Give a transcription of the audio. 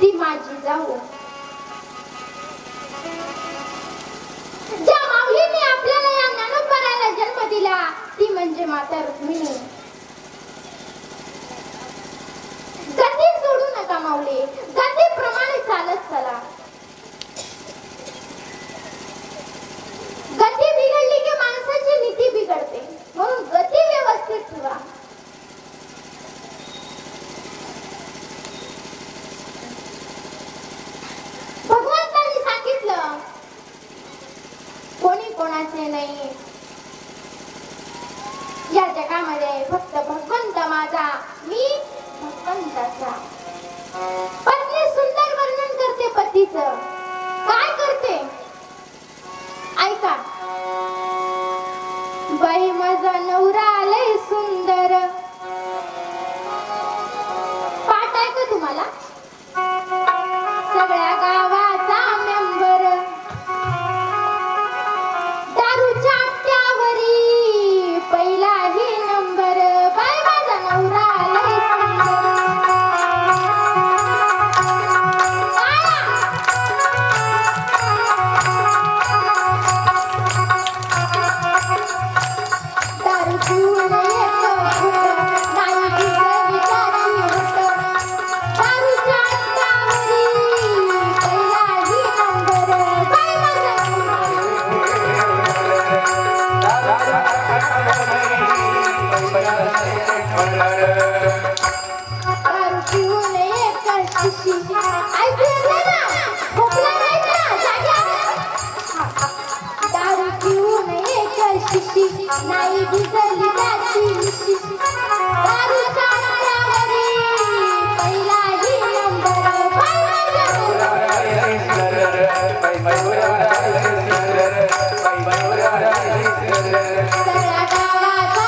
ती माझी जाऊ ज्या माऊलीने आपल्याला या ज्ञानोबराला जन्म दिला ती म्हणजे माता रुक्मिणी कोणाचे नाही या जगामध्ये फक्त भगवंत माझा मी भगवंताचा. पत्नी सुंदर वर्णन करते पतीचं. काय करते? ऐका. बाई माझा नवरा आलाय सुंदर. पाठ आहे का तुम्हाला? भिजली त्याची मिशी. दारूच्या पहिलाही नंबर. सगळ्या गावाचा